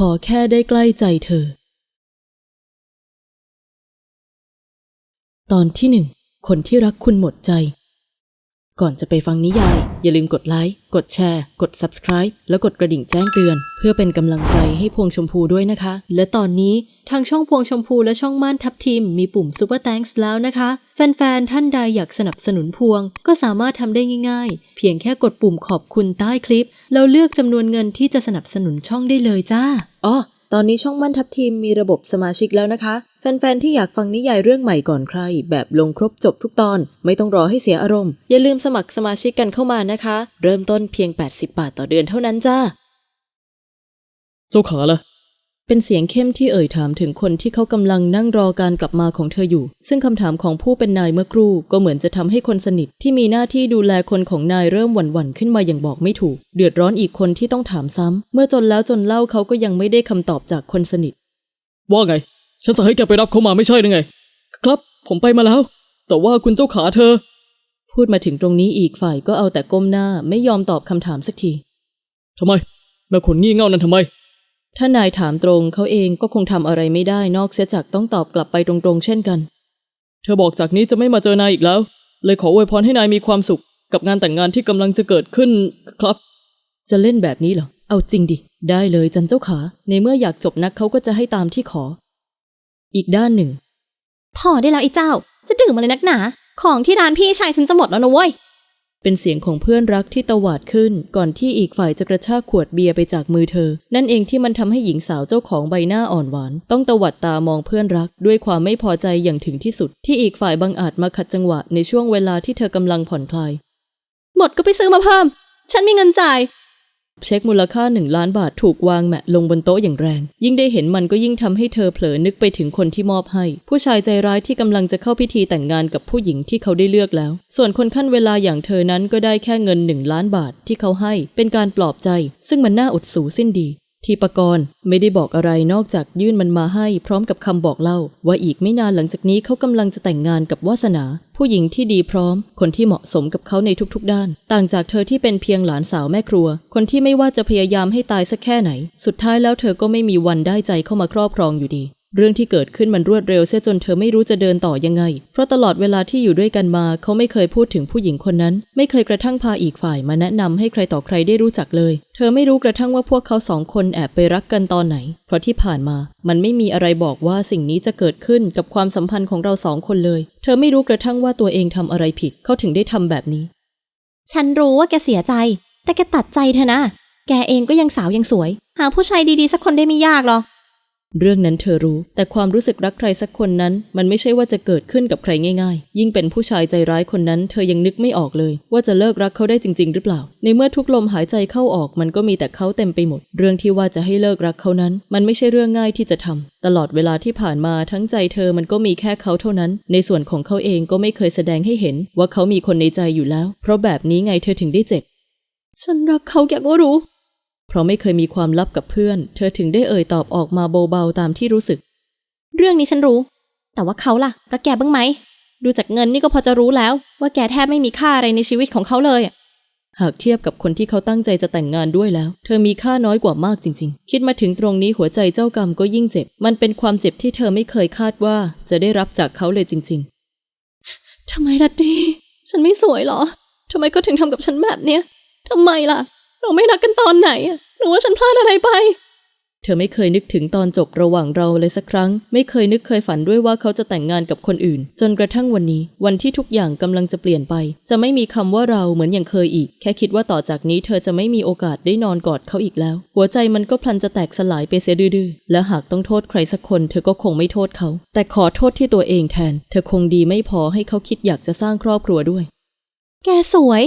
ขอแค่ได้ใกล้ใจเธอ ตอนที่หนึ่งคนที่รักคุณหมดใจ ก่อนจะไปฟังนิยาย อย่าลืมกดไลค์ กดแชร์ กด Subscribe แล้วกดกระดิ่งแจ้งเตือน เพื่อเป็นกำลังใจให้พวงชมพูด้วยนะคะ และตอนนี้ทางช่องพวงชมพูและช่องม่านทับทีมมีปุ่ม Super Thanks แล้วนะคะ แฟนๆ ท่านใดอยากสนับสนุนพวง ก็สามารถทำได้ง่ายๆ เพียงแค่กดปุ่มขอบคุณใต้คลิป แล้วเลือกจำนวนเงินที่จะสนับสนุนช่องได้เลยจ้าอ๋อ ตอนนี้ช่องมั่นทับทีมมีระบบสมาชิกแล้วนะคะ แฟนๆ ที่อยากฟังนิยายเรื่องใหม่ก่อนใคร แบบลงครบจบทุกตอน ไม่ต้องรอให้เสียอารมณ์ อย่าลืมสมัครสมาชิกกันเข้ามานะคะ เริ่มต้นเพียง 80 บาทต่อเดือนเท่านั้นจ้า เจ้าขาล่ะ เป็นเสียงเข้มที่เอ่ยถามถึงคนที่เขากำลังนั่งรอการกลับมาของเธออยู่ ซึ่งคำถามของผู้เป็นนายเมื่อครู่ ก็เหมือนจะทำให้คนสนิทที่มีหน้าที่ดูแลคนของนายเริ่มหวั่นๆขึ้นมาอย่างบอกไม่ถูก เดือดร้อนอีกคนที่ต้องถามซ้ำ เมื่อจนแล้วจนเล่าเขาก็ยังไม่ได้คำตอบจากคนสนิท ว่าไง ฉันสั่งให้แกไปรับเขามาไม่ใช่หรือไง ครับ ผมไปมาแล้ว แต่ว่าคุณเจ้าขาเธอ พูดมาถึงตรงนี้อีกฝ่ายก็เอาแต่ก้มหน้าไม่ยอมตอบคำถามสักทีทำไมแม่คนงี่เง่านั้นทำไม ถ้านายถามตรงเขาเองก็คงทำอะไรไม่ได้นอกเสียจากต้องตอบกลับไปตรงๆ เช่นกัน เธอบอกจากนี้จะไม่มาเจอนายอีกแล้ว เลยขออวยพรให้นายมีความสุข กับงานแต่งงานที่กำลังจะเกิดขึ้นครับ จะเล่นแบบนี้เหรอ เอาจริงดิ ได้เลยจันเจ้าขา ในเมื่ออยากจบนักเขาก็จะให้ตามที่ขอ อีกด้านหนึ่ง พอได้แล้วไอ้เจ้า จะดื่มอะไรนักหนา ของที่ร้านพี่ชายฉันจะหมดแล้วนะเว้ย เป็นเสียงของเพื่อนรักที่ตวาดขึ้น ก่อนที่อีกฝ่ายจะกระชากขวดเบียร์ไปจากมือเธอ นั่นเองที่มันทำให้หญิงสาวเจ้าของใบหน้าอ่อนหวาน ต้องตวัดตามองเพื่อนรัก ด้วยความไม่พอใจอย่างถึงที่สุด ที่อีกฝ่ายบังอาจมาขัดจังหวะในช่วงเวลาที่เธอกำลังผ่อนคลาย หมดก็ไปซื้อมาเพิ่ม ฉันมีเงินจ่าย เช็คมูลค่าหนึ่งล้านบาทถูกวางแมะลงบนโต๊ะอย่างแรง ยิ่งได้เห็นมันก็ยิ่งทำให้เธอเผลอนึกไปถึงคนที่มอบให้ ผู้ชายใจร้ายที่กำลังจะเข้าพิธีแต่งงานกับผู้หญิงที่เขาได้เลือกแล้ว ส่วนคนขั้นเวลาอย่างเธอนั้นก็ได้แค่เงินหนึ่งล้านบาทที่เขาให้ เป็นการปลอบใจ ซึ่งมันน่าอดสูสิ้นดี ทีปกรณ์ไม่ได้บอกอะไรนอกจากยื่นมันมาให้พร้อมกับคำบอกเล่า ว่าอีกไม่นานหลังจากนี้เขากำลังจะแต่งงานกับวาสนา ผู้หญิงที่ดีพร้อม คนที่เหมาะสมกับเขาในทุกๆ ด้าน ต่างจากเธอที่เป็นเพียงหลานสาวแม่ครัว คนที่ไม่ว่าจะพยายามให้ตายสักแค่ไหน สุดท้ายแล้วเธอก็ไม่มีวันได้ใจเข้ามาครอบครองอยู่ดี เรื่องที่เกิดขึ้นมันรวดเร็วเสียจนเธอไม่รู้จะเดินต่อยังไง เพราะตลอดเวลาที่อยู่ด้วยกันมา เขาไม่เคยพูดถึงผู้หญิงคนนั้น ไม่เคยกระทั่งพาอีกฝ่ายมาแนะนำให้ใครต่อใครได้รู้จักเลย เธอไม่รู้กระทั่งว่าพวกเขาสองคนแอบไปรักกันตอนไหน เพราะที่ผ่านมา มันไม่มีอะไรบอกว่าสิ่งนี้จะเกิดขึ้นกับความสัมพันธ์ของเราสองคนเลย เธอไม่รู้กระทั่งว่าตัวเองทำอะไรผิด เขาถึงได้ทำแบบนี้ ฉันรู้ว่าแกเสียใจ แต่แกตัดใจเธอะนะ แกเองก็ยังสาวยังสวย หาผู้ชายดีๆสักคนได้ไม่ยากหรอก เรื่องนั้นเธอรู้ แต่ความรู้สึกรักใครสักคนนั้น มันไม่ใช่ว่าจะเกิดขึ้นกับใครง่ายๆ ยิ่งเป็นผู้ชายใจร้ายคนนั้น เธอยังนึกไม่ออกเลย ว่าจะเลิกรักเขาได้จริง ๆ หรือเปล่า ในเมื่อทุกลมหายใจเข้าออกมันก็มีแต่เขาเต็มไปหมด เรื่องที่ว่าจะให้เลิกรักเขานั้น มันไม่ใช่เรื่องง่ายที่จะทำตลอดเวลาที่ผ่านมาทั้งใจเธอมันก็มีแค่เขาเท่านั้น ในส่วนของเขาเองก็ไม่เคยแสดงให้เห็น ว่าเขามีคนในใจอยู่แล้ว เพราะแบบนี้ไงเธอถึงได้เจ็บ ฉันรักเขาแกก็รู้ เพราะไม่เคยมีความลับกับเพื่อน เธอถึงได้เอ่ยตอบออกมาเบาๆตามที่รู้สึก เรื่องนี้ฉันรู้ แต่ว่าเขาล่ะรักแกบ้างไหม ดูจากเงินนี่ก็พอจะรู้แล้ว ว่าแกแทบไม่มีค่าอะไรในชีวิตของเขาเลย หากเทียบกับคนที่เขาตั้งใจจะแต่งงานด้วยแล้ว เธอมีค่าน้อยกว่ามากจริง ๆ คิดมาถึงตรงนี้หัวใจเจ้ากรรมก็ยิ่งเจ็บ มันเป็นความเจ็บที่เธอไม่เคยคาดว่า จะได้รับจากเขาเลยจริง ๆทำไมดัดดีฉันไม่สวยเหรอทำไมก็ถึงทำกับฉันแบบเนี้ยทำไมล่ะ เราไม่รักกันตอนไหนอะหรือว่าฉันพลาดอะไรไป เธอไม่เคยนึกถึงตอนจบระหว่างเราเลยสักครั้ง ไม่เคยนึกเคยฝันด้วยว่าเขาจะแต่งงานกับคนอื่น จนกระทั่งวันนี้ วันที่ทุกอย่างกำลังจะเปลี่ยนไป จะไม่มีคำว่าเราเหมือนอย่างเคยอีก แค่คิดว่าต่อจากนี้ เธอจะไม่มีโอกาสได้นอนกอดเขาอีกแล้ว หัวใจมันก็พลันจะแตกสลายไปเสียดื้อๆและหากต้องโทษใครสักคน เธอก็คงไม่โทษเขา แต่ขอโทษที่ตัวเองแทน เธอคงดีไม่พอให้เขาคิดอยากจะสร้างครอบครัวด้วย แกสวย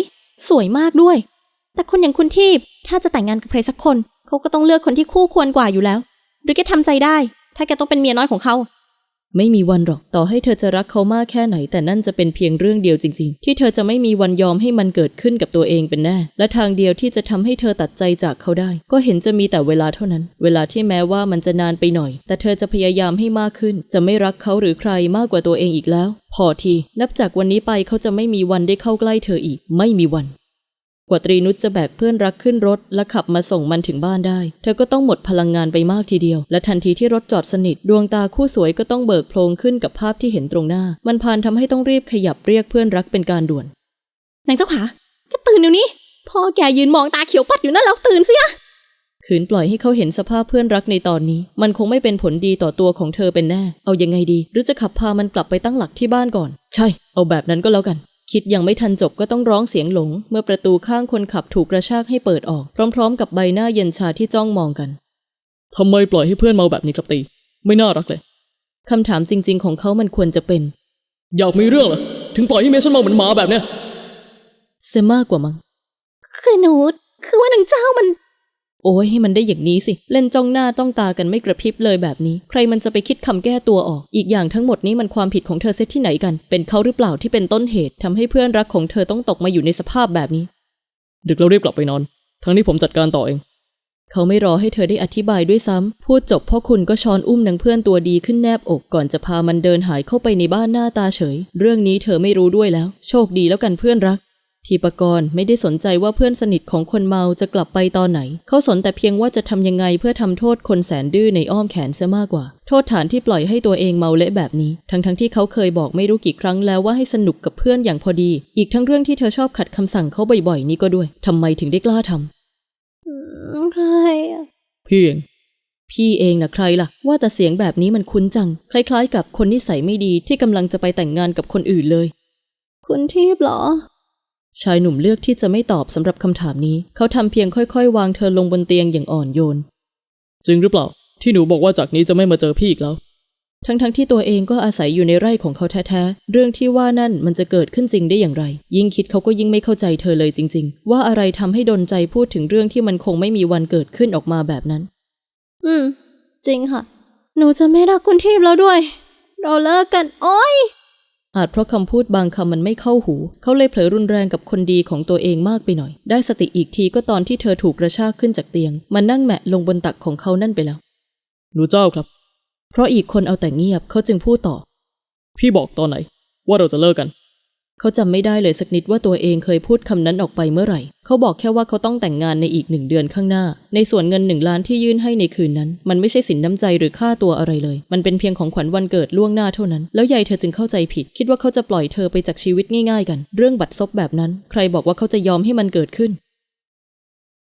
สวยมากด้วย แต่คนอย่างคุณทีพถ้าจะแต่งงานกับใครสักคนเขาก็ต้องเลือกคนที่คู่ควรกว่าอยู่แล้ว หรือแกทำใจได้ ถ้าแกต้องเป็นเมียน้อยของเขา ไม่มีวันหรอก ต่อให้เธอจะรักเขามากแค่ไหน แต่นั่นจะเป็นเพียงเรื่องเดียวจริง ๆ ที่เธอจะไม่มีวันยอมให้มันเกิดขึ้นกับตัวเองเป็นแน่ และทางเดียวที่จะทำให้เธอตัดใจจากเขาได้ ก็เห็นจะมีแต่เวลาเท่านั้น เวลาที่แม้ว่ามันจะนานไปหน่อย แต่เธอจะพยายามให้มากขึ้น จะไม่รักเขาหรือใครมากกว่าตัวเองอีกแล้ว พอที นับจากวันนี้ไปเขาจะไม่มีวันได้เข้าใกล้เธออีก ไม่มีวัน กว่าตรีนุชจะแบกเพื่อนรักขึ้นรถ และขับมาส่งมันถึงบ้านได้ เธอก็ต้องหมดพลังงานไปมากทีเดียว และทันทีที่รถจอดสนิท ดวงตาคู่สวยก็ต้องเบิกโพลงขึ้นกับภาพที่เห็นตรงหน้า มันพานทำให้ต้องรีบขยับเรียกเพื่อนรักเป็นการด่วนนางเจ้าขาแกตื่นเดี๋ยวนี้พ่อแกยืนมองตาเขียวปัดอยู่นั่นแล้วตื่นสิอะขืนปล่อยให้เขาเห็นสภาพเพื่อนรักในตอนนี้ มันคงไม่เป็นผลดีต่อตัวของเธอเป็นแน่ เอายังไงดี หรือจะขับพามันกลับไปตั้งหลักที่บ้านก่อน ใช่ เอาแบบนั้นก็แล้วกัน คิดยังไม่ทันจบก็ต้องร้องเสียงหลง เมื่อประตูข้างคนขับถูกกระชากให้เปิดออก พร้อมๆ กับใบหน้าเย็นชาที่จ้องมองกันทำไมปล่อยให้เพื่อนเมาแบบนี้ครับตี ไม่น่ารักเลยคำถามจริง ๆ ของเขามันควรจะเป็น อยากมีเรื่องเหรอถึงปล่อยให้เมียฉันเมาเหมือนหมาแบบเนี้ยเซมากกว่ามั้งคือหนูคือว่านางเจ้ามัน โอ้ยให้มันได้อย่างนี้สิ เล่นจ้องหน้าต้องตากันไม่กระพริบเลยแบบนี้ ใครมันจะไปคิดคำแก้ตัวออก อีกอย่างทั้งหมดนี้มันความผิดของเธอเซตที่ไหนกัน เป็นเขาหรือเปล่าที่เป็นต้นเหตุทำให้เพื่อนรักของเธอต้องตกมาอยู่ในสภาพแบบนี้ ดึกแล้วรีบกลับไปนอน ทั้งนี้ผมจัดการต่อเอง เขาไม่รอให้เธอได้อธิบายด้วยซ้ำพูดจบพ่อคุณก็ช้อนอุ้มนางเพื่อนตัวดีขึ้นแนบอก ก่อนจะพามันเดินหายเข้าไปในบ้านหน้าตาเฉย เรื่องนี้เธอไม่รู้ด้วยแล้ว โชคดีแล้วกันเพื่อนรัก ทีปกรณ์ไม่ได้สนใจว่าเพื่อนสนิทของคนเมาจะกลับไปตอนไหน เขาสนแต่เพียงว่าจะทำยังไงเพื่อทำโทษคนแสนดื้อในอ้อมแขนเสียมากกว่า โทษฐานที่ปล่อยให้ตัวเองเมาเละแบบนี้ ทั้งๆทที่เขาเคยบอกไม่รู้กี่ครั้งแล้วว่าให้สนุกกับเพื่อนอย่างพอดี อีกทั้งเรื่องที่เธอชอบขัดคำสั่งเขาบ่อยๆ นี่ก็ด้วยทำไมถึงได้กล้าทำใครอะพี่เองพี่เองนะใครล่ะ ว่าแต่เสียงแบบนี้มันคุ้นจัง คล้าย ๆ กับคนนิสัยไม่ดีที่กำลังจะไปแต่งงานกับคนอื่นเลย คุณทิพย์เหรอ ชายหนุ่มเลือกที่จะไม่ตอบสำหรับคำถามนี้ เขาทำเพียงค่อยๆ วางเธอลงบนเตียงอย่างอ่อนโยน จริงหรือเปล่า ที่หนูบอกว่าจากนี้จะไม่มาเจอพี่อีกแล้ว ทั้งๆที่ตัวเองก็อาศัยอยู่ในไร่ของเขาแท้ๆ เรื่องที่ว่านั่นมันจะเกิดขึ้นจริงได้อย่างไร ยิ่งคิดเขาก็ยิ่งไม่เข้าใจเธอเลยจริง ๆ ว่าอะไรทำให้ดนใจพูดถึงเรื่องที่มันคงไม่มีวันเกิดขึ้นออกมาแบบนั้น อืม จริงค่ะ หนูจะไม่รักคุณทิพย์แล้วด้วย เราเลิกกัน โอ๊ย อาจเพราะคำพูดบางคำมันไม่เข้าหู เขาเลยเผลอรุนแรงกับคนดีของตัวเองมากไปหน่อย ได้สติอีกทีก็ตอนที่เธอถูกกระชากขึ้นจากเตียง มันนั่งแมะลงบนตักของเขานั่นไปแล้วหนูเจ้าครับ เพราะอีกคนเอาแต่เงียบเขาจึงพูดต่อ พี่บอกตอนไหน ว่าเราจะเลิกกัน เขาจำไม่ได้เลยสักนิดว่าตัวเองเคยพูดคำนั้นออกไปเมื่อไหร่ เขาบอกแค่ว่าเขาต้องแต่งงานในอีกหนึ่งเดือนข้างหน้า ในส่วนเงินหนึ่งล้านที่ยื่นให้ในคืนนั้น มันไม่ใช่สินน้ำใจหรือค่าตัวอะไรเลย มันเป็นเพียงของขวัญวันเกิดล่วงหน้าเท่านั้น แล้วยายเธอจึงเข้าใจผิด คิดว่าเขาจะปล่อยเธอไปจากชีวิตง่ายๆกัน เรื่องบัตรซบแบบนั้น ใครบอกว่าเขาจะยอมให้มันเกิดขึ้น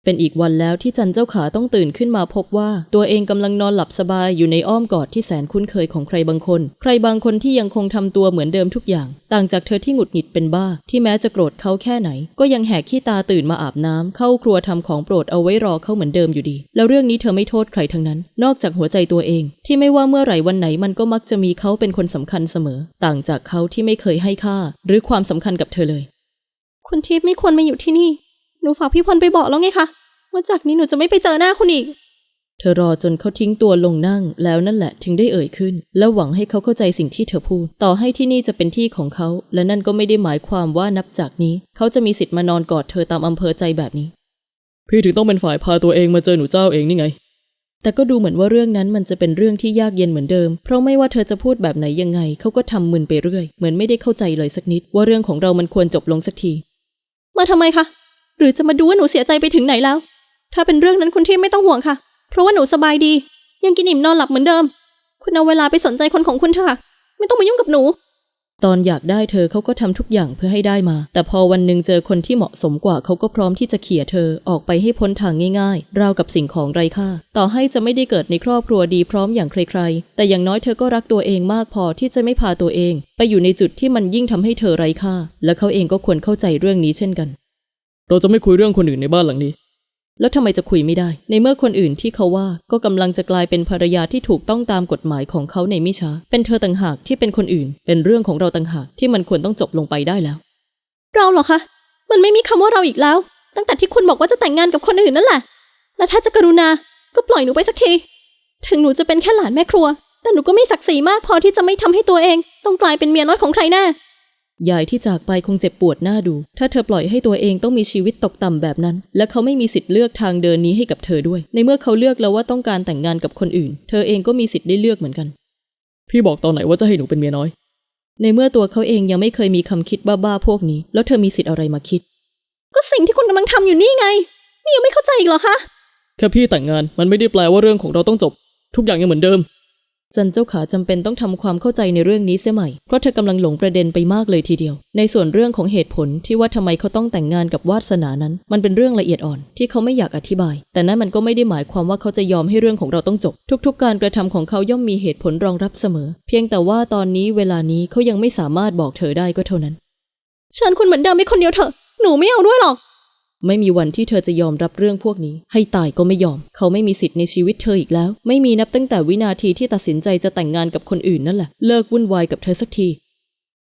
เป็นอีกวันแล้วที่จันเจ้าขาต้องตื่นขึ้นมาพบว่า ตัวเองกำลังนอนหลับสบายอยู่ในอ้อมกอดที่แสนคุ้นเคยของใครบางคน ใครบางคนที่ยังคงทำตัวเหมือนเดิมทุกอย่าง ต่างจากเธอที่หงุดหงิดเป็นบ้า ที่แม้จะโกรธเขาแค่ไหน ก็ยังแหกขี้ตาตื่นมาอาบน้ำเข้าครัวทำของโปรดเอาไว้รอเขาเหมือนเดิมอยู่ดี แล้วเรื่องนี้เธอไม่โทษใครทั้งนั้น นอกจากหัวใจตัวเอง ที่ไม่ว่าเมื่อไหร่วันไหนมันก็มักจะมีเขาเป็นคนสำคัญเสมอ ต่างจากเขาที่ไม่เคยให้ค่า หรือความสำคัญกับเธอเลย คุณทิพย์ไม่ควรมาอยู่ที่นี่ หนูฝากพี่พลไปบอกแล้วไงคะว่าจากนี้หนูจะไม่ไปเจอหน้าคุณอีก เธอรอจนเขาทิ้งตัวลงนั่ง แล้วนั่นแหละถึงได้เอ่ยขึ้น และหวังให้เขาเข้าใจสิ่งที่เธอพูด ต่อให้ที่นี่จะเป็นที่ของเขา และนั่นก็ไม่ได้หมายความว่านับจากนี้ เขาจะมีสิทธิ์มานอนกอดเธอตามอำเภอใจแบบนี้ พี่ถึงต้องเป็นฝ่ายพาตัวเองมาเจอหนูเจ้าเองนี่ไง แต่ก็ดูเหมือนว่าเรื่องนั้นมันจะเป็นเรื่องที่ยากเย็นเหมือนเดิม เพราะไม่ว่าเธอจะพูดแบบไหนยังไง เขาก็ทำมึนไปเรื่อย เหมือนไม่ได้เข้าใจเลยสักนิด ว่าเรื่องของเรามันควรจบลงสักที มาทำไมคะ หรือจะมาดูว่าหนูเสียใจไปถึงไหนแล้ว ถ้าเป็นเรื่องนั้นคุณทิพไม่ต้องห่วงค่ะ เพราะว่าหนูสบายดี ยังกินอิ่มนอนหลับเหมือนเดิม คุณเอาเวลาไปสนใจคนของคุณเถอะค่ะไม่ต้องมายุ่งกับหนู ตอนอยากได้เธอเขาก็ทำทุกอย่างเพื่อให้ได้มา แต่พอวันหนึ่งเจอคนที่เหมาะสมกว่าเขาก็พร้อมที่จะเขี่ยเธอออกไปให้พ้นทางง่ายๆ ราวกับสิ่งของไร้ค่า ต่อให้จะไม่ได้เกิดในครอบครัวดีพร้อมอย่างใครๆ แต่อย่างน้อยเธอก็รักตัวเองมากพอที่จะไม่พาตัวเอง ไปอยู่ในจุดที่มันยิ่งทำให้เธอไร้ค่า และเขาเองก็ควรเข้าใจเรื่องนี้เช่นกัน เราจะไม่คุยเรื่องคนอื่นในบ้านหลังนี้ แล้วทำไมจะคุยไม่ได้ ในเมื่อคนอื่นที่เขาว่าก็กำลังจะกลายเป็นภรรยาที่ถูกต้องตามกฎหมายของเขาในไม่ช้า เป็นเธอต่างหากที่เป็นคนอื่น เป็นเรื่องของเราต่างหากที่มันควรต้องจบลงไปได้แล้ว เราเหรอคะ มันไม่มีคำว่าเราอีกแล้ว ตั้งแต่ที่คุณบอกว่าจะแต่งงานกับคนอื่นนั่นแหละ และถ้าจะกรุณา ก็ปล่อยหนูไปสักที ถึงหนูจะเป็นแค่หลานแม่ครัว แต่หนูก็มีศักดิ์ศรีมากพอที่จะไม่ทำให้ตัวเอง ต้องกลายเป็นเมียน้อยของใครแน่ ยายที่จากไปคงเจ็บปวดหน้าดู ถ้าเธอปล่อยให้ตัวเองต้องมีชีวิตตกต่ำแบบนั้น และเขาไม่มีสิทธิ์เลือกทางเดินนี้ให้กับเธอด้วย ในเมื่อเขาเลือกแล้วว่าต้องการแต่งงานกับคนอื่น เธอเองก็มีสิทธิ์ได้เลือกเหมือนกัน พี่บอกตอนไหนว่าจะให้หนูเป็นเมียน้อย ในเมื่อตัวเขาเองยังไม่เคยมีคำคิดบ้าๆพวกนี้ แล้วเธอมีสิทธิ์อะไรมาคิด ก็สิ่งที่คุณกำลังทำอยู่นี่ไง นี่ยังไม่เข้าใจอีกเหรอคะ แค่พี่แต่งงานมันไม่ได้แปลว่าเรื่องของเราต้องจบ ทุกอย่างยังเหมือนเดิม จันเจ้าขาจำเป็นต้องทำความเข้าใจในเรื่องนี้เสียใหม่ เพราะเธอกำลังหลงประเด็นไปมากเลยทีเดียว ในส่วนเรื่องของเหตุผลที่ว่าทำไมเขาต้องแต่งงานกับวาสนานั้น มันเป็นเรื่องละเอียดอ่อนที่เขาไม่อยากอธิบาย แต่นั้นมันก็ไม่ได้หมายความว่าเขาจะยอมให้เรื่องของเราต้องจบ ทุก ๆ การกระทำของเขาย่อมมีเหตุผลรองรับเสมอ เพียงแต่ว่าตอนนี้เวลานี้เขายังไม่สามารถบอกเธอได้ก็เท่านั้นเชิญคุณเหมือนเดิมไปคนเดียวเถอะหนูไม่เอาด้วยหรอก ไม่มีวันที่เธอจะยอมรับเรื่องพวกนี้ ให้ตายก็ไม่ยอม เขาไม่มีสิทธิ์ในชีวิตเธออีกแล้ว ไม่มีนับตั้งแต่วินาทีที่ตัดสินใจจะแต่งงานกับคนอื่นนั่นแหละ เลิกวุ่นวายกับเธอสักที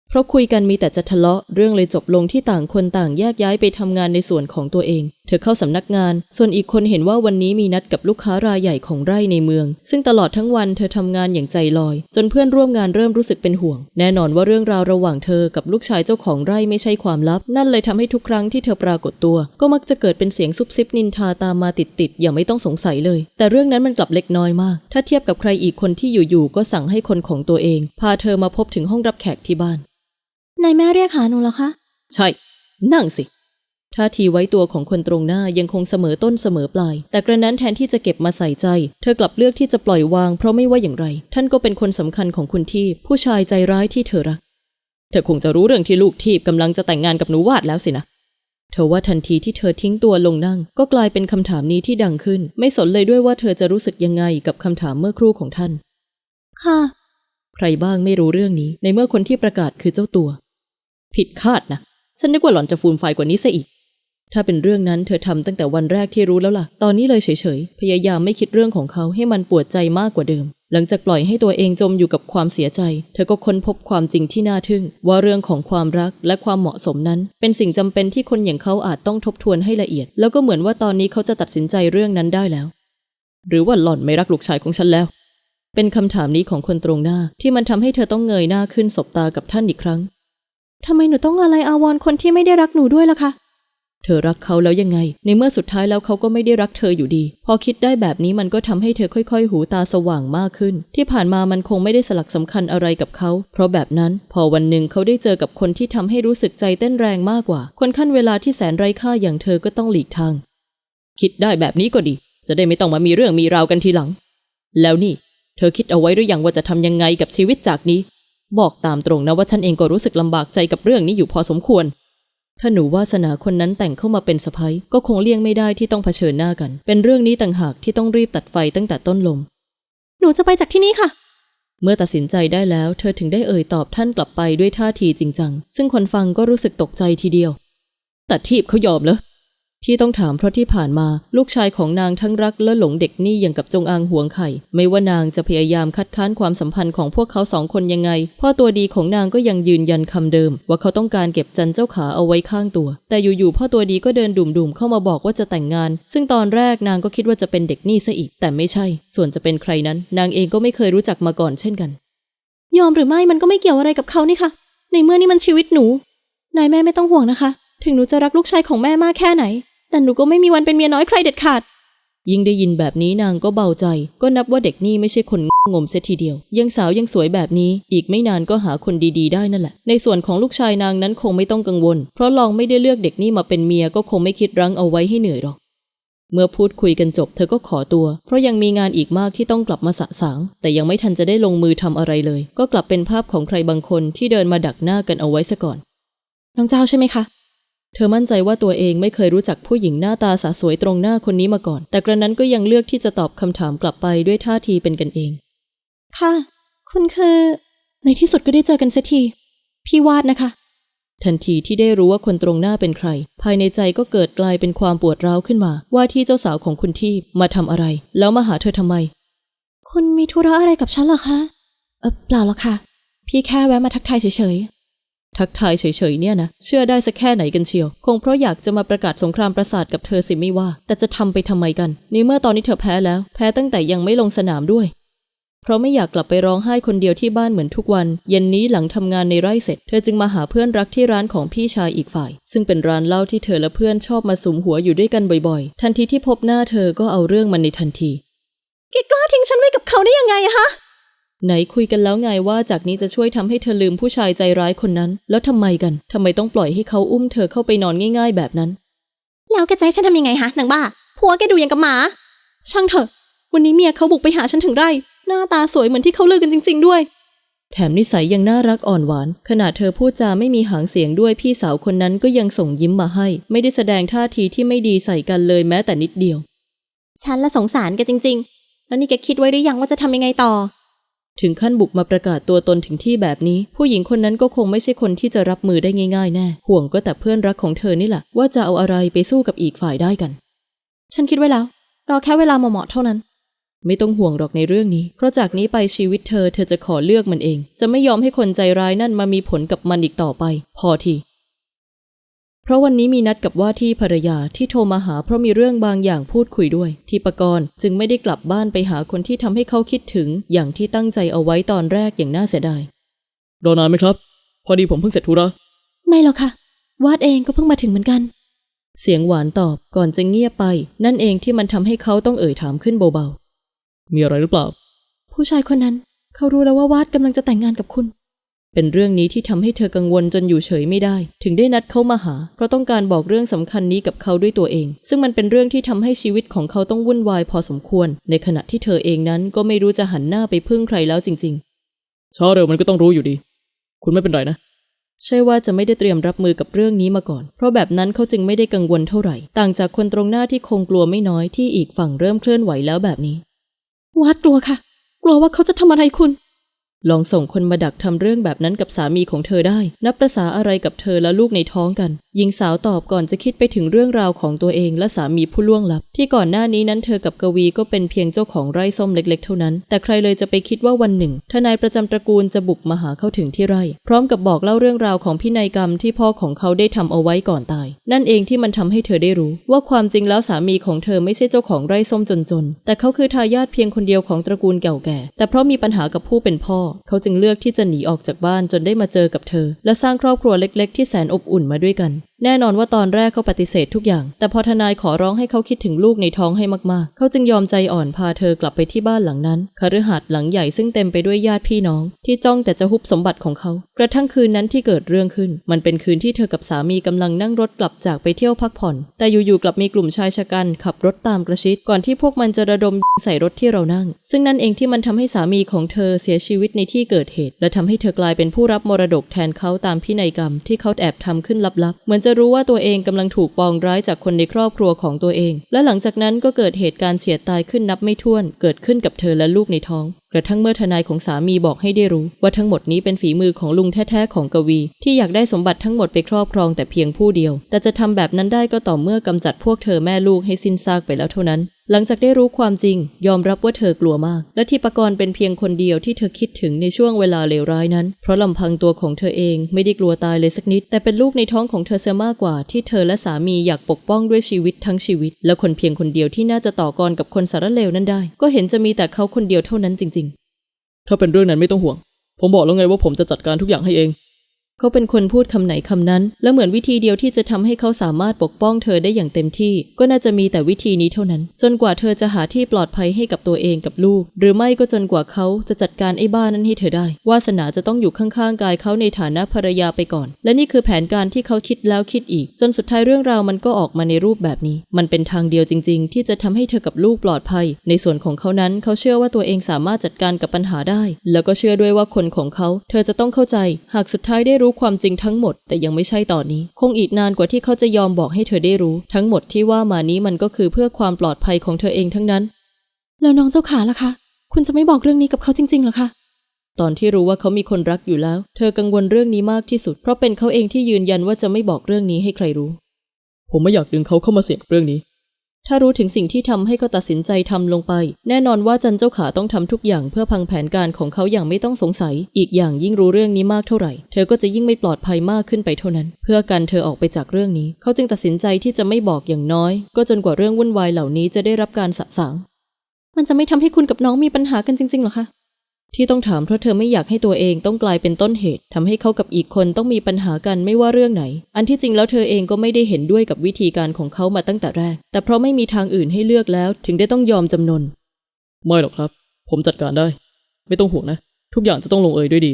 เพราะคุยกันมีแต่จะทะเลาะ เรื่องเลยจบลงที่ต่างคนต่างแยกย้ายไปทำงานในส่วนของตัวเอง เธอเข้าสำนักงาน ส่วนอีกคนเห็นว่าวันนี้มีนัดกับลูกค้ารายใหญ่ของไร่ในเมือง ซึ่งตลอดทั้งวันเธอทำงานอย่างใจลอย จนเพื่อนร่วมงานเริ่มรู้สึกเป็นห่วง แน่นอนว่าเรื่องราวระหว่างเธอกับลูกชายเจ้าของไร่ไม่ใช่ความลับ นั่นเลยทำให้ทุกครั้งที่เธอปรากฏตัว ก็มักจะเกิดเป็นเสียงซุบซิบนินทาตามมาติดๆอย่างไม่ต้องสงสัยเลย แต่เรื่องนั้นมันกลับเล็กน้อยมาก ถ้าเทียบกับใครอีกคนที่อยู่ๆก็สั่งให้คนของตัวเอง พาเธอมาพบถึงห้องรับแขกที่บ้านนายแม่เรียกหาหนูเหรอคะ ใช่ นั่งสิ ท่าทีไว้ตัวของคนตรงหน้ายังคงเสมอต้นเสมอปลาย แต่กระนั้นแทนที่จะเก็บมาใส่ใจ เธอกลับเลือกที่จะปล่อยวาง เพราะไม่ว่าอย่างไร ท่านก็เป็นคนสำคัญของคุณที่ผู้ชายใจร้ายที่เธอรัก เธอคงจะรู้เรื่องที่ลูกทีบกำลังจะแต่งงานกับหนูวาดแล้วสินะเธอว่าทันทีที่เธอทิ้งตัวลงนั่ง ก็กลายเป็นคำถามนี้ที่ดังขึ้น ไม่สนเลยด้วยว่าเธอจะรู้สึกยังไงกับคำถามเมื่อครู่ของท่าน ค่ะ ใครบ้างไม่รู้เรื่องนี้ ในเมื่อคนที่ประกาศคือเจ้าตัว ผิดคาดนะ ฉันนึกว่าหล่อนจะฟูมไฟกว่านี้ซะอีก ถ้าเป็นเรื่องนั้นเธอทำตั้งแต่วันแรกที่รู้แล้วล่ะ ตอนนี้เลยเฉยๆ พยายามไม่คิดเรื่องของเขาให้มันปวดใจมากกว่าเดิม หลังจากปล่อยให้ตัวเองจมอยู่กับความเสียใจ เธอก็ค้นพบความจริงที่น่าทึ่ง ว่าเรื่องของความรักและความเหมาะสมนั้น เป็นสิ่งจำเป็นที่คนอย่างเขาอาจต้องทบทวนให้ละเอียด แล้วก็เหมือนว่าตอนนี้เขาจะตัดสินใจเรื่องนั้นได้แล้ว หรือว่าหล่อนไม่รักลูกชายของฉันแล้ว เป็นคำถามนี้ของคนตรงหน้าที่มันทำให้เธอต้องเงยหน้าขึ้นสบตากับท่านอีกครั้งทำไมหนูต้องอะไรอาวรคนที่ไม่ได้รักหนูด้วยล่ะคะ เธอรักเขาแล้วยังไง ในเมื่อสุดท้ายแล้วเขาก็ไม่ได้รักเธออยู่ดี พอคิดได้แบบนี้มันก็ทำให้เธอค่อย ๆ หูตาสว่างมากขึ้น ที่ผ่านมามันคงไม่ได้สลักสำคัญอะไรกับเขา เพราะแบบนั้นพอวันหนึ่งเขาได้เจอกับคนที่ทำให้รู้สึกใจเต้นแรงมากกว่า คนขั้นเวลาที่แสนไร้ค่าอย่างเธอก็ต้องหลีกทาง คิดได้แบบนี้ก็ดี จะได้ไม่ต้องมามีเรื่องมีราวกันทีหลัง แล้วนี่ เธอคิดเอาไว้หรือยังว่าจะทำยังไงกับชีวิตจากนี้ บอกตามตรงนะว่าฉันเองก็รู้สึกลำบากใจกับเรื่องนี้อยู่พอสมควร ถ้าหนูวาสนาคนนั้นแต่งเข้ามาเป็นสะพ้ยก็คงเลี่ยงไม่ได้ที่ต้องเผชิญหน้ากัน เป็นเรื่องนี้ต่างหากที่ต้องรีบตัดไฟตั้งแต่ต้นลม หนูจะไปจากที่นี่ค่ะ เมื่อตัดสินใจได้แล้ว เธอถึงได้เอ่ยตอบท่านกลับไปด้วยท่าทีจริงจังซึ่งคนฟังก็รู้สึกตกใจทีเดียว แต่ทีบเขายอมเหรอ ที่ต้องถามเพราะที่ผ่านมาลูกชายของนางทั้งรักและหลงเด็กนี่อย่างกับจงอางหวงไข่ ไม่ว่านางจะพยายามคัดค้านความสัมพันธ์ของพวกเขาสองคนยังไง พ่อตัวดีของนางก็ยังยืนยันคำเดิม ว่าเขาต้องการเก็บจันเจ้าขาเอาไว้ข้างตัว แต่อยู่ๆพ่อตัวดีก็เดินดุ่มๆเข้ามาบอกว่าจะแต่งงาน ซึ่งตอนแรกนางก็คิดว่าจะเป็นเด็กนี่ซะอีก แต่ไม่ใช่ ส่วนจะเป็นใครนั้น นางเองก็ไม่เคยรู้จักมาก่อนเช่นกัน ยอมหรือไม่มันก็ไม่เกี่ยวอะไรกับเขานี่ค่ะในเมื่อนี่มันชีวิตหนูนายแม่ไม่ต้องห่วงนะคะ ถึงหนูจะรักลูกชายของแม่มากแค่ไหน แต่หนูก็ไม่มีวันเป็นเมียน้อยใครเด็ดขาด ยิ่งได้ยินแบบนี้นางก็เบาใจ ก็นับว่าเด็กนี่ไม่ใช่คนงมเสียทีเดียว ยังสาวยังสวยแบบนี้ อีกไม่นานก็หาคนดีๆ ได้นั่นแหละ ในส่วนของลูกชายนางนั้นคงไม่ต้องกังวล เพราะลองไม่ได้เลือกเด็กนี่มาเป็นเมียก็คงไม่คิดรั้งเอาไว้ให้เหนื่อยหรอกเมื่อพูดคุยกันจบเธอก็ขอตัว เพราะยังมีงานอีกมากที่ต้องกลับมาสะสาง แต่ยังไม่ทันจะได้ลงมือทำอะไรเลย ก็กลับเป็นภาพของใครบางคนที่เดินมาดักหน้ากันเอาไว้ซะก่อนน้องเจ้าใช่ไหมคะ เธอมั่นใจว่าตัวเองไม่เคยรู้จักผู้หญิงหน้าตาสาสวยตรงหน้าคนนี้มาก่อน แต่กระนั้นก็ยังเลือกที่จะตอบคำถามกลับไปด้วยท่าทีเป็นกันเอง ค่ะ คุณคือ ในที่สุดก็ได้เจอกันสักที พี่วาดนะคะ ทันทีที่ได้รู้ว่าคนตรงหน้าเป็นใคร ภายในใจก็เกิดกลายเป็นความปวดร้าวขึ้นมา ว่าที่เจ้าสาวของคุณที่มาทำอะไร แล้วมาหาเธอทำไม คุณมีธุระอะไรกับฉันเหรอคะ เออเปล่าหรอกค่ะ พี่แค่แวะมาทักทายเฉย ทักทายเฉยๆเนี่ยนะ เชื่อได้สักแค่ไหนกันเชียว คงเพราะอยากจะมาประกาศสงครามประสาทกับเธอสิไม่ว่า แต่จะทำไปทำไมกัน นี่เมื่อตอนนี้เธอแพ้แล้ว แพ้ตั้งแต่ยังไม่ลงสนามด้วย เพราะไม่อยากกลับไปร้องไห้คนเดียวที่บ้านเหมือนทุกวัน เย็นนี้หลังทำงานในไร่เสร็จ เธอจึงมาหาเพื่อนรักที่ร้านของพี่ชายอีกฝ่าย ซึ่งเป็นร้านเหล้าที่เธอและเพื่อนชอบมาสุมหัวอยู่ด้วยกันบ่อยๆ ทันทีที่พบหน้าเธอก็เอาเรื่องมันในทันทีๆแกกล้าทิ้งฉันไว้กับเขาได้ยังไงฮะ ไหนคุยกันแล้วไงว่าจากนี้จะช่วยทำให้เธอลืมผู้ชายใจร้ายคนนั้น แล้วทำไมกันทำไมต้องปล่อยให้เขาอุ้มเธอเข้าไปนอนง่าย ๆ แบบนั้น แล้วแกใจะให้ฉันทำยังไงฮะนางบ้าผัวแกดูอย่างกับหมา ช่างเถอะ วันนี้เมียเขาบุกไปหาฉันถึงไร่หน้าตาสวยเหมือนที่เขาลือกันจริง ๆ ด้วย แถมนิสัยยังน่ารักอ่อนหวาน ขณะเธอพูดจาไม่มีหางเสียงด้วยพี่สาวคนนั้นก็ยังส่งยิ้มมาให้ ไม่ได้แสดงท่าทีที่ไม่ดีใส่กันเลยแม้แต่นิดเดียว ฉันละสงสารแกจริง ๆ แล้วนี่แกคิดไว้หรือยังว่าจะทำยังไงต่อ ถึงขั้นบุกมาประกาศตัวตนถึงที่แบบนี้ ผู้หญิงคนนั้นก็คงไม่ใช่คนที่จะรับมือได้ง่ายๆแน่ ห่วงก็แต่เพื่อนรักของเธอนี่แหละว่าจะเอาอะไรไปสู้กับอีกฝ่ายได้กัน ฉันคิดไว้แล้วรอแค่เวลาเหมาะๆเท่านั้น ไม่ต้องห่วงหรอกในเรื่องนี้ เพราะจากนี้ไปชีวิตเธอเธอจะขอเลือกมันเอง จะไม่ยอมให้คนใจร้ายนั่นมามีผลกับมันอีกต่อไป พอที เพราะวันนี้มีนัดกับว่าที่ภรรยาที่โทรมาหาเพราะมีเรื่องบางอย่างพูดคุยด้วย ทีปกรณ์จึงไม่ได้กลับบ้านไปหาคนที่ทำให้เขาคิดถึง อย่างที่ตั้งใจเอาไว้ตอนแรกอย่างน่าเสียดายรอนานไหมครับ พอดีผมเพิ่งเสร็จธุระไม่หรอกค่ะ วาดเองก็เพิ่งมาถึงเหมือนกัน เสียงหวานตอบก่อนจะเงียบไป นั่นเองที่มันทำให้เขาต้องเอ่ยถามขึ้นเบามีอะไรหรือเปล่า ผู้ชายคนนั้น เขารู้แล้วว่าวาดกำลังจะแต่งงานกับคุณๆ เป็นเรื่องนี้ที่ทำให้เธอกังวลจนอยู่เฉยไม่ได้ ถึงได้นัดเขามาหา เพราะต้องการบอกเรื่องสำคัญนี้กับเขาด้วยตัวเอง ซึ่งมันเป็นเรื่องที่ทำให้ชีวิตของเขาต้องวุ่นวายพอสมควร ในขณะที่เธอเองนั้นก็ไม่รู้จะหันหน้าไปพึ่งใครแล้วจริงช้าเร็วมันก็ต้องรู้อยู่ดี คุณไม่เป็นไรนะๆใช่ว่าจะไม่ได้เตรียมรับมือกับเรื่องนี้มาก่อน เพราะแบบนั้นเขาจึงไม่ได้กังวลเท่าไหร่ ต่างจากคนตรงหน้าที่คงกลัวไม่น้อยที่อีกฝั่งเริ่มเคลื่อนไหวแล้วแบบนี้วาดกลัวค่ะ กลัวว่าเขาจะทำอะไรคุณ ลองส่งคนมาดักทำเรื่องแบบนั้นกับสามีของเธอได้ นับประษาอะไรกับเธอและลูกในท้องกัน หญิงสาวตอบก่อนจะคิดไปถึงเรื่องราวของตัวเองและสามีผู้ล่วงลับ ที่ก่อนหน้านี้นั้นเธอกับกวีก็เป็นเพียงเจ้าของไร่ส้มเล็ก ๆ เท่านั้น แต่ใครเลยจะไปคิดว่าวันหนึ่ง ทนายประจำตระกูลจะบุกมาหาเข้าถึงที่ไร่ พร้อมกับบอกเล่าเรื่องราวของพินัยกรรมที่พ่อของเขาได้ทำเอาไว้ก่อนตาย นั่นเองที่มันทำให้เธอได้รู้ ว่าความจริงแล้วสามีของเธอไม่ใช่เจ้าของไร่ส้มจนๆ แต่เขาคือทายาทเพียงคนเดียวของตระกูลเก่าแก่ แต่เพราะมีปัญหากับผู้เป็นพ่อเขาจึงเลือกที่จะหนีออกจากบ้านจนได้มาเจอกับเธอ และสร้างครอบครัวเล็ก ๆ ที่แสนอบอุ่นมาด้วยกัน แน่นอนว่าตอนแรกเขาปฏิเสธทุกอย่าง แต่พอทนายขอร้องให้เขาคิดถึงลูกในท้องให้มากๆ เขาจึงยอมใจอ่อนพาเธอกลับไปที่บ้านหลังนั้นคฤหาสน์หลังใหญ่ซึ่งเต็มไปด้วยญาติพี่น้อง ที่จ้องแต่จะฮุบสมบัติของเขา กระทั่งคืนนั้นที่เกิดเรื่องขึ้น มันเป็นคืนที่เธอกับสามีกำลังนั่งรถกลับจากไปเที่ยวพักผ่อน แต่อยู่ๆกลับมีกลุ่มชายชะกันขับรถตามกระชิดก่อนที่พวกมันจะระดมใส่รถที่เรานั่ง ซึ่งนั่นเองที่มันทำให้สามีของเธอเสียชีวิตในที่เกิดเหตุ และทำให้เธอกลายเป็นผู้รับมรดกแทนเขาตามพินัยกรรมที่เขาแอบทำขึ้นลับๆเหมือนจะรู้ว่าตัวเองกำลังถูกปองร้ายจากคนในครอบครัวของตัวเอง และหลังจากนั้นก็เกิดเหตุการณ์เฉียดตายขึ้นนับไม่ถ้วน เกิดขึ้นกับเธอและลูกในท้อง กระทั่งเมื่อทนายของสามีบอกให้ได้รู้ ว่าทั้งหมดนี้เป็นฝีมือของลุงแท้ๆของกวี ที่อยากได้สมบัติทั้งหมดไปครอบครองแต่เพียงผู้เดียว แต่จะทำแบบนั้นได้ก็ต่อเมื่อกำจัดพวกเธอแม่ลูกให้สิ้นซากไปแล้วเท่านั้น หลังจากได้รู้ความจริง ยอมรับว่าเธอกลัวมาก และที่ปกรณ์เป็นเพียงคนเดียวที่เธอคิดถึงในช่วงเวลาเลวร้ายนั้น เพราะลำพังตัวของเธอเองไม่ได้กลัวตายเลยสักนิด แต่เป็นลูกในท้องของเธอเสียมากกว่า ที่เธอและสามีอยากปกป้องด้วยชีวิตทั้งชีวิต และคนเพียงคนเดียวที่น่าจะต่อกรกับคนสารเลวนั้นได้ ก็เห็นจะมีแต่เขาคนเดียวเท่านั้นจริง ๆ ถ้าเป็นเรื่องนั้นไม่ต้องห่วง ผมบอกแล้วไงว่าผมจะจัดการทุกอย่างให้เอง เขาเป็นคนพูดคำไหนคำนั้น และเหมือนวิธีเดียวที่จะทำให้เขาสามารถปกป้องเธอได้อย่างเต็มที่ ก็น่าจะมีแต่วิธีนี้เท่านั้น จนกว่าเธอจะหาที่ปลอดภัยให้กับตัวเองกับลูก หรือไม่ก็จนกว่าเขาจะจัดการไอ้บ้านั้นให้เธอได้ วาสนาจะต้องอยู่ข้างๆกายเขาในฐานะภรรยาไปก่อน และนี่คือแผนการที่เขาคิดแล้วคิดอีก จนสุดท้ายเรื่องราวมันก็ออกมาในรูปแบบนี้ มันเป็นทางเดียวจริง ๆ ที่จะทำให้เธอกับลูกปลอดภัย ในส่วนของเขานั้นเขาเชื่อว่าตัวเองสามารถจัดการกับปัญหาได้ แล้วก็เชื่อด้วยว่าคนของเขา เธอจะต้องเข้าใจ หากสุดท้ายได้รู้ความจริงทั้งหมด แต่ยังไม่ใช่ตอนนี้ คงอีกนานกว่าที่เขาจะยอมบอกให้เธอได้รู้ ทั้งหมดที่ว่ามานี้มันก็คือเพื่อความปลอดภัยของเธอเองทั้งนั้น แล้วน้องเจ้าขาล่ะคะ คุณจะไม่บอกเรื่องนี้กับเขาจริงๆเหรอคะตอนที่รู้ว่าเขามีคนรักอยู่แล้ว เธอกังวลเรื่องนี้มากที่สุด เพราะเป็นเขาเองที่ยืนยันว่าจะไม่บอกเรื่องนี้ให้ใครรู้ ผมไม่อยากดึงเขาเข้ามาเสี่ยงกับเรื่องนี้ ถ้ารู้ถึงสิ่งที่ทำให้ก็ตัดสินใจทำลงไป แน่นอนว่าจันเจ้าขาต้องทำทุกอย่างเพื่อพังแผนการของเขาอย่างไม่ต้องสงสัย อีกอย่างยิ่งรู้เรื่องนี้มากเท่าไหร่ เธอก็จะยิ่งไม่ปลอดภัยมากขึ้นไปเท่านั้น เพื่อกันเธอออกไปจากเรื่องนี้ เขาจึงตัดสินใจที่จะไม่บอกอย่างน้อย ก็จนกว่าเรื่องวุ่นวายเหล่านี้จะได้รับการสะสาง มันจะไม่ทำให้คุณกับน้องมีปัญหากันจริงๆหรอคะ ที่ต้องถามเพราะเธอไม่อยากให้ตัวเองต้องกลายเป็นต้นเหตุทำให้เขากับอีกคนต้องมีปัญหากันไม่ว่าเรื่องไหน อันที่จริงแล้วเธอเองก็ไม่ได้เห็นด้วยกับวิธีการของเขามาตั้งแต่แรก แต่เพราะไม่มีทางอื่นให้เลือกแล้วถึงได้ต้องยอมจำนน ไม่หรอกครับ ผมจัดการได้ ไม่ต้องห่วงนะ ทุกอย่างจะต้องลงเอยด้วยดี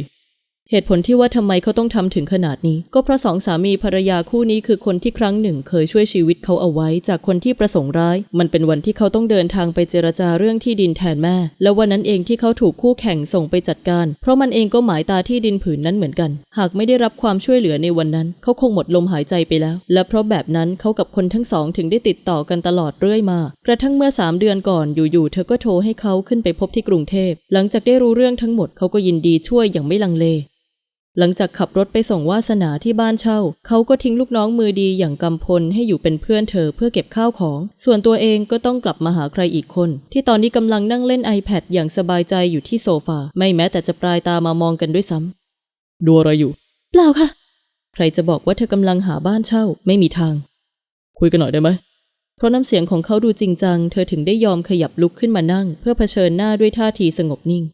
เหตุผลที่ว่าทำไมเขาต้องทำถึงขนาดนี้ ก็เพราะสองสามีภรรยาคู่นี้คือคนที่ครั้งหนึ่งเคยช่วยชีวิตเขาเอาไว้จากคนที่ประสงค์ร้าย มันเป็นวันที่เขาต้องเดินทางไปเจรจาเรื่องที่ดินแทนแม่ และวันนั้นเองที่เขาถูกคู่แข่งส่งไปจัดการ เพราะมันเองก็หมายตาที่ดินผืนนั้นเหมือนกัน หากไม่ได้รับความช่วยเหลือในวันนั้น เขาคงหมดลมหายใจไปแล้ว และเพราะแบบนั้นเขากับคนทั้งสองถึงได้ติดต่อกันตลอดเรื่อยมา กระทั่งเมื่อสามเดือนก่อนอยู่ๆเธอก็โทรให้เขาขึ้นไปพบที่กรุงเทพ หลังจากได้รู้เรื่องทั้งหมดเขาก็ยินดีช่วยอย่างไม่ลังเล หลังจากขับรถไปส่งวาสนาที่บ้านเช่า เขาก็ทิ้งลูกน้องมือดีอย่างกำพลให้อยู่เป็นเพื่อนเธอเพื่อเก็บข้าวของ ส่วนตัวเองก็ต้องกลับมาหาใครอีกคน ที่ตอนนี้กำลังนั่งเล่น iPad อย่างสบายใจอยู่ที่โซฟา ไม่แม้แต่จะปลายตามามองกันด้วยซ้ำดูอะไรอยู่ เปล่าค่ะ ใครจะบอกว่าเธอกำลังหาบ้านเช่า ไม่มีทาง คุยกันหน่อยได้ไหมเพราะน้ำเสียงของเขาดูจริงจัง เธอถึงได้ยอมขยับลุกขึ้นมานั่ง เพื่อเผชิญหน้าด้วยท่าทีสงบนิ่ง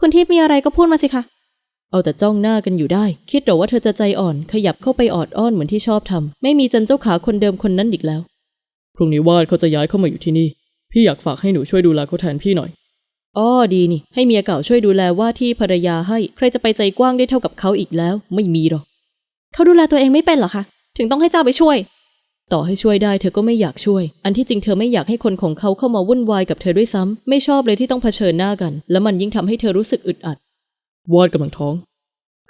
คุณทิพย์มีอะไรก็พูดมาสิคะ เอาแต่จ้องหน้ากันอยู่ได้ คิดเหรอว่าเธอจะใจอ่อน ขยับเข้าไปออดอ้อนเหมือนที่ชอบทำไม่มีจันเจ้าขาคนเดิมคนนั้นอีกแล้ว พรุ่งนี้วาดเขาจะย้ายเข้ามาอยู่ที่นี่ พี่อยากฝากให้หนูช่วยดูแลเขาแทนพี่หน่อยอ้อดีนี่ ให้เมียเก่าช่วยดูแลว่าที่ภรรยาให้ ใครจะไปใจกว้างได้เท่ากับเขาอีกแล้ว ไม่มีหรอกเขาดูแลตัวเองไม่เป็นเหรอคะถึงต้องให้เจ้าไปช่วย ต่อให้ช่วยได้เธอก็ไม่อยากช่วย อันที่จริงเธอไม่อยากให้คนของเขาเข้ามาวุ่นวายกับเธอด้วยซ้ำไม่ชอบเลยที่ต้องเผชิญหน้ากัน แล้วมันยิ่งทำให้เธอรู้สึกอึดอัด วาดกำลังท้อง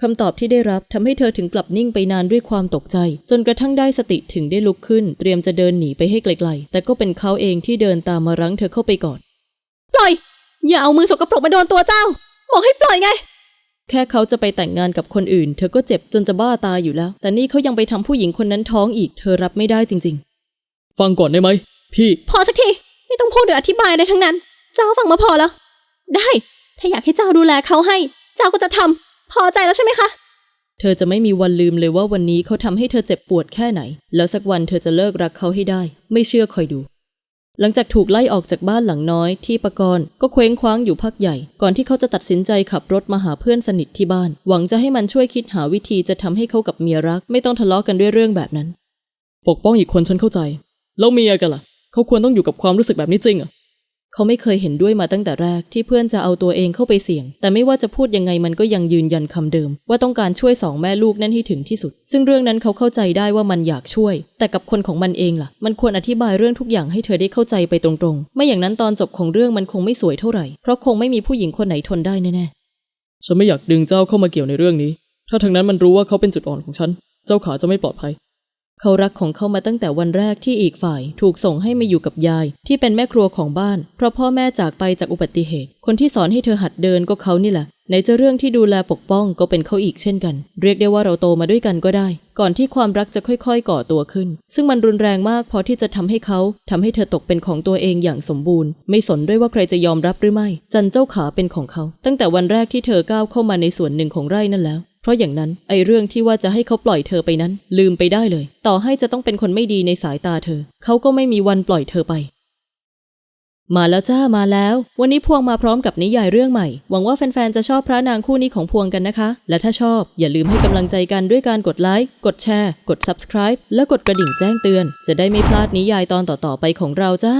คำตอบที่ได้รับทำให้เธอถึงกลับนิ่งไปนานด้วยความตกใจ จนกระทั่งได้สติถึงได้ลุกขึ้น เตรียมจะเดินหนีไปให้ไกลๆ แต่ก็เป็นเขาเองที่เดินตามมารั้งเธอเข้าไปกอดปล่อย อย่าเอามือสกปรกมาโดนตัวเจ้าบอกให้ปล่อยไง แค่เขาจะไปแต่งงานกับคนอื่น เธอก็เจ็บจนจะบ้าตายอยู่แล้ว แต่นี่เขายังไปทำผู้หญิงคนนั้นท้องอีก เธอรับไม่ได้จริงฟังก่อนได้ไหม พี่ พอสักทีไม่ต้องพูดหรืออธิบายอะไรทั้งนั้น เจ้าฟังมาพอแล้ว ได้ ถ้าอยากให้เจ้าดูแลเขาให้ เจ้าก็จะทำพอใจแล้วใช่ไหมคะๆเธอจะไม่มีวันลืมเลยว่าวันนี้เขาทำให้เธอเจ็บปวดแค่ไหน แล้วสักวันเธอจะเลิกรักเขาให้ได้ ไม่เชื่อคอยดู หลังจากถูกไล่ออกจากบ้านหลังน้อยที่ปกรณ์ก็เคว้งคว้างอยู่พักใหญ่ ก่อนที่เขาจะตัดสินใจขับรถมาหาเพื่อนสนิทที่บ้าน หวังจะให้มันช่วยคิดหาวิธีจะทำให้เขากับเมียรัก ไม่ต้องทะเลาะกันด้วยเรื่องแบบนั้น ปกป้องอีกคนฉันเข้าใจ แล้วเมียกันล่ะ เขาควรต้องอยู่กับความรู้สึกแบบนี้จริงเหรอ เขาไม่เคยเห็นด้วยมาตั้งแต่แรกที่เพื่อนจะเอาตัวเองเข้าไปเสี่ยง แต่ไม่ว่าจะพูดยังไงมันก็ยังยืนยันคำเดิม ว่าต้องการช่วยสองแม่ลูกนั่นให้ถึงที่สุด ซึ่งเรื่องนั้นเขาเข้าใจได้ว่ามันอยากช่วย แต่กับคนของมันเองล่ะ มันควรอธิบายเรื่องทุกอย่างให้เธอได้เข้าใจไปตรงๆ ไม่อย่างนั้นตอนจบของเรื่องมันคงไม่สวยเท่าไหร่ เพราะคงไม่มีผู้หญิงคนไหนทนได้แน่ๆฉันไม่อยากดึงเจ้าเข้ามาเกี่ยวในเรื่องนี้ ถ้าทางนั้นมันรู้ว่าเขาเป็นจุดอ่อนของฉันเจ้าขาจะไม่ปลอดภัย เขารักของเขามาตั้งแต่วันแรกที่อีกฝ่าย ถูกส่งให้มาอยู่กับยาย ที่เป็นแม่ครัวของบ้าน เพราะพ่อแม่จากไปจากอุบัติเหตุ คนที่สอนให้เธอหัดเดินก็เขานี่แหละในจะเรื่องที่ดูแลปกป้องก็เป็นเขาอีกเช่นกัน เรียกได้ว่าเราโตมาด้วยกันก็ได้ ก่อนที่ความรักจะค่อยๆ ก่อตัวขึ้น ซึ่งมันรุนแรงมากพอที่จะทำให้เขาทำให้เธอตกเป็นของตัวเองอย่างสมบูรณ์ ไม่สนด้วยว่าใครจะยอมรับหรือไม่ จันเจ้าขาเป็นของเขา ตั้งแต่วันแรกที่เธอก้าวเข้ามาในส่วนหนึ่งของไร่นั่นแล้ว เพราะอย่างนั้นไอเรื่องที่ว่าจะให้เขาปล่อยเธอไปนั้น ลืมไปได้เลย ต่อให้จะต้องเป็นคนไม่ดีในสายตาเธอ เขาก็ไม่มีวันปล่อยเธอไป มาแล้วจ้ามาแล้ว วันนี้พวงมาพร้อมกับนิยายเรื่องใหม่ หวังว่าแฟนๆจะชอบพระนางคู่นี้ของพวงกันนะคะ และถ้าชอบอย่าลืมให้กำลังใจกันด้วยการกดไลค์กดแชร์ กด subscribe และกดกระดิ่งแจ้งเตือน จะได้ไม่พลาดนิยายตอนต่อๆไปของเราจ้า